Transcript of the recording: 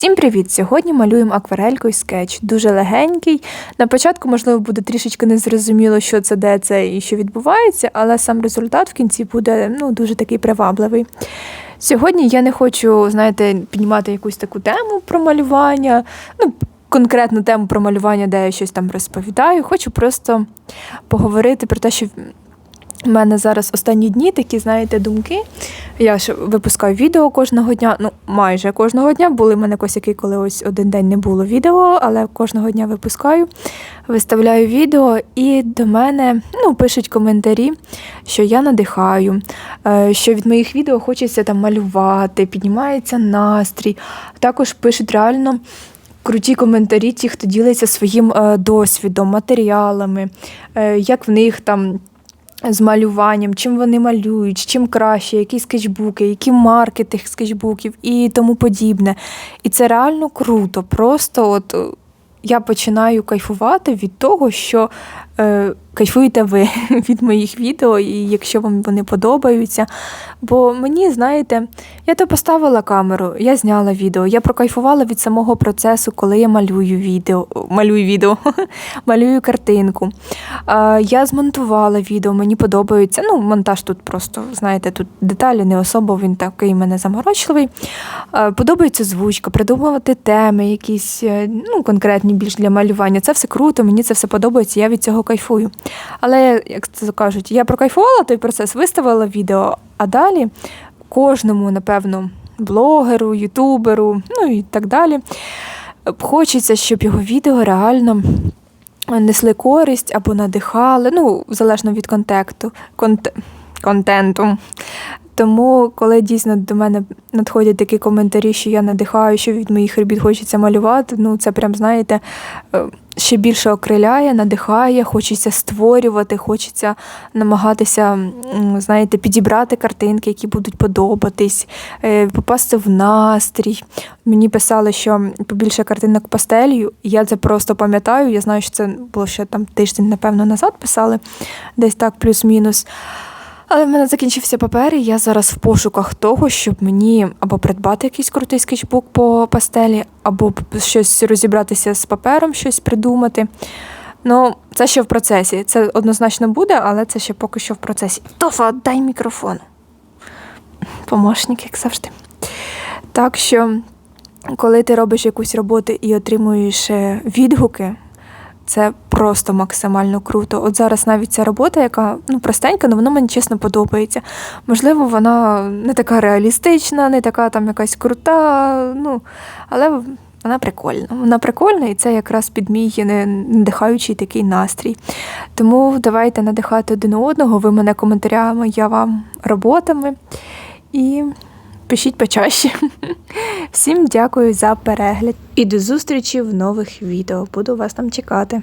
Всім привіт! Сьогодні малюємо акварелькою скетч. Дуже легенький. На початку, можливо, буде трішечки незрозуміло, що це, де це і що відбувається, але сам результат в кінці буде ну, дуже такий привабливий. Сьогодні я не хочу, знаєте, піднімати якусь таку тему про малювання, ну, конкретну тему про малювання, де я щось там розповідаю. Хочу просто поговорити про те, що у мене зараз останні дні такі, знаєте, думки. Я ж випускаю відео кожного дня, ну майже кожного дня. Були в мене косяки, коли ось один день не було відео, але кожного дня випускаю, виставляю відео, і до мене ну, пишуть коментарі, що я надихаю, е, що від моїх відео хочеться там малювати, піднімається настрій. Також пишуть реально. Круті коментарі, ті, хто ділиться своїм е, досвідом, матеріалами, е, як в них там з малюванням, чим вони малюють, чим краще, які скетчбуки, які марки тих скетчбуків і тому подібне. І це реально круто. Просто от е, я починаю кайфувати від того, що е, кайфуєте ви від моїх відео, і якщо вам вони подобаються. Бо мені, знаєте, я то поставила камеру, я зняла відео, я прокайфувала від самого процесу, коли я малюю відео, малюю відео, малюю картинку. Я змонтувала відео, мені подобається. Ну, монтаж тут просто, знаєте, тут деталі не особо, він такий мене заморочливий. Подобається звучка, придумувати теми, якісь е, ну, конкретні більш для малювання. Це все круто, мені це все подобається, я від цього кайфую. Але, як це кажуть, я прокайфувала той процес, виставила відео, а далі кожному, напевно, блогеру, ютуберу, ну і так далі. Хочеться, щоб його відео реально несли користь або надихали, ну, залежно від контекту, конт... контенту. Тому, коли дійсно до мене надходять такі коментарі, що я надихаю, що від моїх робіт хочеться малювати, ну це прям, знаєте, е, ще більше окриляє, надихає, хочеться створювати, хочеться намагатися, знаєте, підібрати картинки, які будуть подобатись, е, попасти в настрій. Мені писали, що побільше картинок пастелью, я це просто пам'ятаю. Я знаю, що це було ще там тиждень, напевно, назад писали, десь так, плюс-мінус. Але в мене закінчився папер, і я зараз в пошуках того, щоб мені або придбати якийсь крутий скетчбук по пастелі, або щось розібратися з папером, щось придумати. Ну, це ще в процесі. Це однозначно буде, але це ще поки що в процесі. Тофа, дай мікрофон. Помощник, як завжди. Так що, коли ти робиш якусь роботу і отримуєш е, відгуки. Це просто максимально круто. От зараз навіть ця робота, яка ну простенька, але вона мені чесно подобається. Можливо, вона не така реалістична, не така там якась крута, ну, але вона прикольна. Вона прикольна, і це якраз під мій надихаючий такий настрій. Тому давайте надихати один одного. Ви мене коментарями, я вам роботами. І пишіть почаще. Всім дякую за перегляд і до зустрічі в нових відео. Буду вас там чекати.